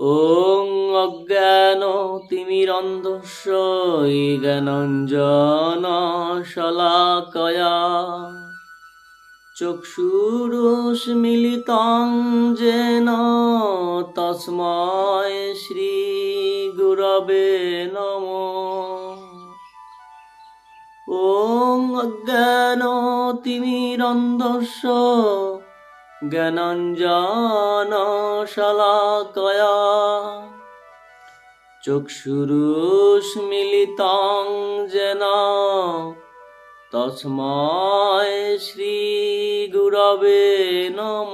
ওং অজ্ঞান তিমিরন্ধস্য জ্ঞানঞ্জন শলাকয়া। চক্ষুরুষ্মিলিতং যেন তস্ময় শ্রী গুরবে নম। ওং অজ্ঞান তিমিরন্ধস্য জ্ঞানঞ্জন শলাকয়া। চক্ষুরুষ্মিলিতং যেন তস্ময় শ্রী গুরবে নম।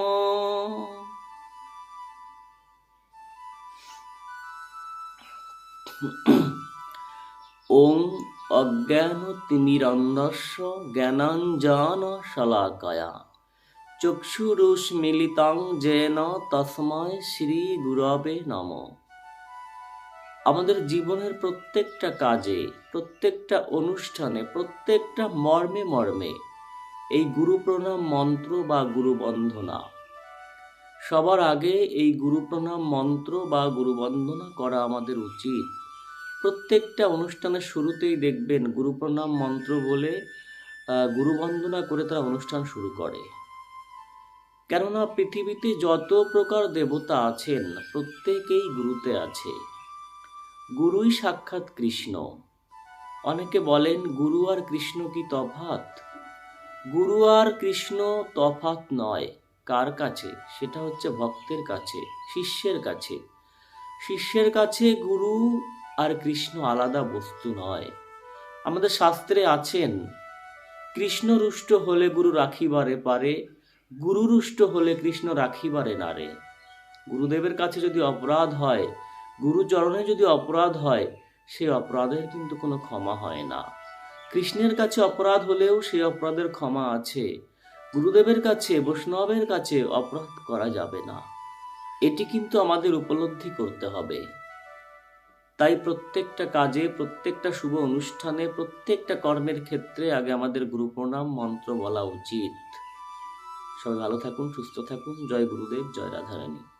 ওং অজ্ঞান তিমিরন্ধস্য জ্ঞানাঞ্জন শলাকয়া। চক্ষুরুষ্মিলিতং যেন তসময় শ্রী গুরবে নম। আমাদের জীবনের প্রত্যেকটা কাজে, প্রত্যেকটা অনুষ্ঠানে, প্রত্যেকটা মর্মে মর্মে এই গুরু প্রণাম মন্ত্র বা গুরু বন্দনা সবার আগে এই গুরু প্রণাম মন্ত্র বা গুরু বন্দনা করা আমাদের উচিত। প্রত্যেকটা অনুষ্ঠানের শুরুতেই দেখবেন গুরু প্রণাম মন্ত্র বলে গুরু বন্দনা করে তারা অনুষ্ঠান শুরু করে। কেননা পৃথিবীতে যত প্রকার দেবতা আছেন, প্রত্যেকেই গুরুতে আছে। গুরুই সাক্ষাৎ কৃষ্ণ। অনেকে বলেন, গুরু আর কৃষ্ণ কি তফাত গুরু আর কৃষ্ণ তফাত নয়। কার কাছে? সেটা হচ্ছে ভক্তের কাছে, শিষ্যের কাছে। শিষ্যের কাছে গুরু আর কৃষ্ণ আলাদা বস্তু নয়। আমাদের শাস্ত্রে আছেন কৃষ্ণ রুষ্ট হলে গুরু রাখিবারে পারে গুরু রুষ্ট হলে কৃষ্ণ রাখিবারে নারে। গুরুদেবের কাছে যদি অপরাধ হয়, গুরুচরণে যদি অপরাধ হয়, সে অপরাধের কিন্তু কোনো ক্ষমা হয় না। কৃষ্ণের কাছে অপরাধ হলেও সে অপরাধের ক্ষমা আছে। গুরুদেবের কাছে, বৈষ্ণবের কাছে অপরাধ করা যাবে না। এটি কিন্তু আমাদের উপলব্ধি করতে হবে। তাই প্রত্যেকটা কাজে, প্রত্যেকটা শুভ অনুষ্ঠানে, প্রত্যেকটা কর্মের ক্ষেত্রে আগে আমাদের গুরু প্রণাম মন্ত্র বলা উচিত। সবাই ভালো থাকুন সুস্থ থাকুন। জয় গুরুদেব জয় রাধারানী।